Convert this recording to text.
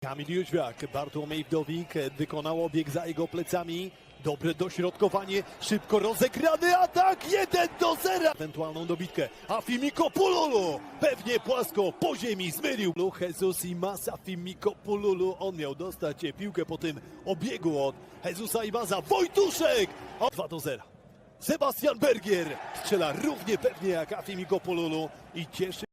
Kamil Jóźwiak, Bartłomiej Wdowik wykonał obieg za jego plecami. Dobre dośrodkowanie, szybko rozegrany atak, 1 do 0. Ewentualną dobitkę. A Fimiko Pululu pewnie płasko po ziemi zmylił. Jesus i Masa Fimiko Pululu. On miał dostać piłkę po tym obiegu od Jezusa i Maza. Wojtuszek! O, 2 do 0. Sebastian Bergier strzela równie pewnie jak Afimiko Pululu i cieszy